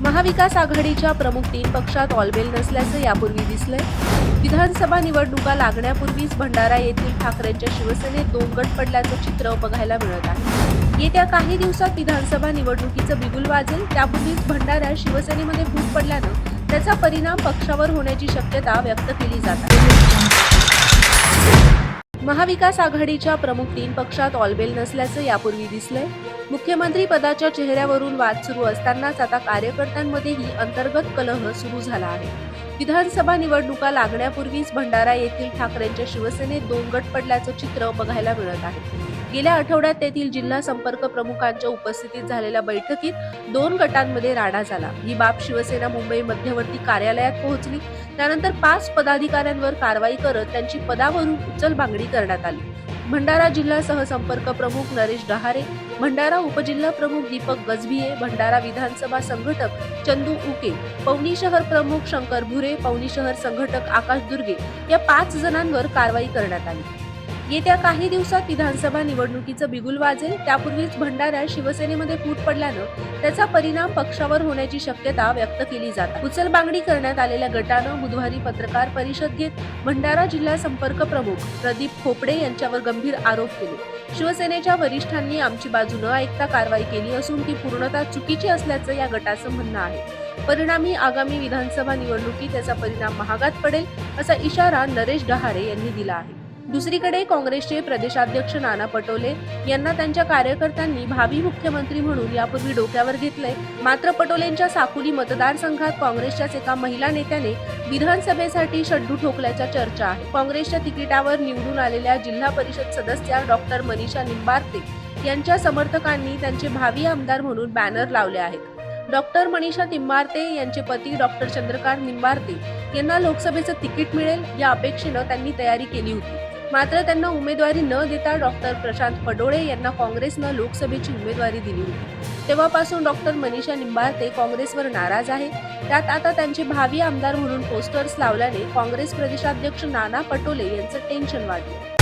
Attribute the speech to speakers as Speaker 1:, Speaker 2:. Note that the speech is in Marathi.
Speaker 1: महाविकास आघाडीच्या प्रमुख तीन पक्षात ऑलबेल नसल्याचं यापूर्वी दिसलंय. विधानसभा निवडणुका लागण्यापूर्वीच भंडारा येथील ठाकरेंच्या शिवसेनेत दोन गट पडल्याचं चित्र बघायला मिळत आहे. येत्या काही दिवसात विधानसभा निवडणुकीचं बिगुल वाजेल त्यापूर्वीच भंडाऱ्यात शिवसेनेमध्ये फूट पडल्यानं त्याचा परिणाम पक्षावर होण्याची शक्यता व्यक्त केली जात आहे. महाविकास आघाडीच्या प्रमुख तीन पक्षात ऑलबेल नसल्याचं यापूर्वी दिसलंय. मुख्यमंत्री पदाच्या चेहऱ्यावरून वाद सुरू असतानाच आता कार्यकर्त्यांमध्येही अंतर्गत कलह सुरू झाला आहे. विधानसभा निवडणुका लागण्यापूर्वीच भंडारा येथील ठाकरेंच्या शिवसेनेत दोन गट पडल्याचं चित्र बघायला मिळत आहे. गेल्या आठवड्यात तेथील जिल्हा संपर्क प्रमुखांच्या उपस्थितीत झालेल्या बैठकीत दोन गटांमध्ये राडा झाला. ही बाब शिवसेना मुंबई मध्यवर्ती कार्यालयात पोहोचली. त्यानंतर पाच पदाधिकाऱ्यांवर कारवाई करत त्यांची पदावरून उचलबांगडी करण्यात आली. भंडारा जिल्हा सहसंपर्क प्रमुख नरेश डहारे भंडारा उपजिल्हा प्रमुख दीपक गजभिये भंडारा विधानसभा संघटक चंदू उके पवनी शहर प्रमुख शंकर भुरे पवनी शहर संघटक आकाश दुर्गे या पाच जणांवर कारवाई करण्यात आली. येत्या काही दिवसात विधानसभा निवडणुकीचं बिगुल वाजेल. त्यापूर्वीच भंडाऱ्यात शिवसेनेमध्ये फूट पडल्यानं त्याचा परिणाम पक्षावर होण्याची शक्यता व्यक्त केली जात उचलबांगडी करण्यात आलेल्या गटानं बुधवारी पत्रकार परिषद घेत भंडारा जिल्हा संपर्क प्रमुख प्रदीप खोपडे यांच्यावर गंभीर आरोप केले. शिवसेनेच्या वरिष्ठांनी आमची बाजू न ऐकता कारवाई केली असून ती पूर्णतः चुकीची असल्याचं या गटाचं म्हणणं आहे. परिणामी आगामी विधानसभा निवडणुकीत त्याचा परिणाम महागात पडेल असा इशारा नरेश डहारे यांनी दिला आहे. दुसरीकडे काँग्रेसचे प्रदेशाध्यक्ष नाना पटोले यांना त्यांच्या कार्यकर्त्यांनी भावी मुख्यमंत्री म्हणून यापूर्वी डोक्यावर घेतलंय. मात्र पटोलेंच्या साकुली मतदारसंघात काँग्रेसच्याच एका महिला नेत्याने विधानसभेसाठी शड्डू ठोकल्याच्या चर्चा आहे. काँग्रेसच्या तिकिटावर निवडून आलेल्या जिल्हा परिषद सदस्या डॉक्टर मनीषा निंबारते यांच्या समर्थकांनी त्यांचे भावी आमदार म्हणून बॅनर लावले आहेत. डॉक्टर मनीषा निंबार्ते यांचे पती डॉक्टर चंद्रकांत निंबारते यांना लोकसभेचं तिकीट मिळेल या अपेक्षेनं त्यांनी तयारी केली होती. मात्र त्यांना उमेदवारी न देता डॉक्टर प्रशांत पडोळे यांना काँग्रेसनं लोकसभेची उमेदवारी दिली होती. तेव्हापासून डॉक्टर मनीषा निंबाळते काँग्रेसवर नाराज आहे. त्यात आता त्यांचे भावी आमदार म्हणून पोस्टर्स लावल्याने काँग्रेस प्रदेशाध्यक्ष नाना पटोले यांचं टेन्शन वाढलं